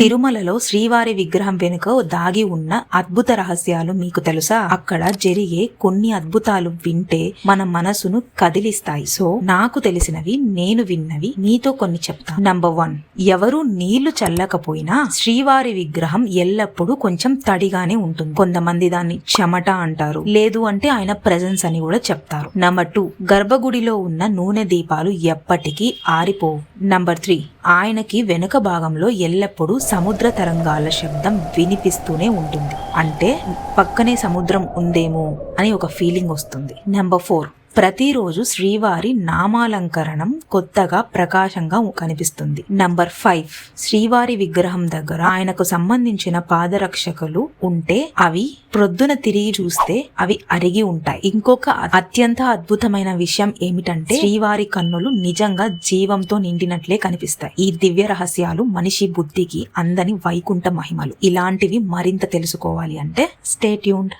తిరుమలలో శ్రీవారి విగ్రహం వెనుక దాగి ఉన్న అద్భుత రహస్యాలు మీకు తెలుసా? అక్కడ జరిగే కొన్ని అద్భుతాలు వింటే మన మనసును కదిలిస్తాయి. సో నాకు తెలిసినవి నేను విన్నవి మీతో కొన్ని చెప్తా. నంబర్ వన్ ఎవరు నీళ్ళు చల్లకపోయినా శ్రీవారి విగ్రహం ఎల్లప్పుడూ కొంచెం తడిగానే ఉంటుంది. కొంతమంది దాన్ని చెమట అంటారు. లేదు అంటే ఆయన ప్రెజెన్స్ అని కూడా చెప్తారు. నంబర్ టూ గర్భగుడిలో ఉన్న నూనె దీపాలు ఎప్పటికీ ఆరిపోవు. నంబర్ త్రీ ఆయనకి వెనుక భాగంలో ఎల్లప్పుడూ సముద్ర తరంగాల శబ్దం వినిపిస్తూనే ఉంటుంది. అంటే పక్కనే సముద్రం ఉందేమో అని ఒక ఫీలింగ్ వస్తుంది. నెంబర్ ఫోర్ ప్రతిరోజు శ్రీవారి నామాలంకరణం కొత్తగా ప్రకాశంగా కనిపిస్తుంది. నంబర్ ఫైవ్ శ్రీవారి విగ్రహం దగ్గర ఆయనకు సంబంధించిన పాదరక్షకులు ఉంటే అవి ప్రొద్దున తిరిగి చూస్తే అవి అరిగి ఉంటాయి. ఇంకొక అత్యంత అద్భుతమైన విషయం ఏమిటంటే శ్రీవారి కన్నులు నిజంగా జీవంతో నిండినట్లే కనిపిస్తాయి. ఈ దివ్య రహస్యాలు మనిషి బుద్ధికి అందని వైకుంఠ మహిమలు. ఇలాంటివి మరింత తెలుసుకోవాలి అంటే స్టేట్యూన్డ్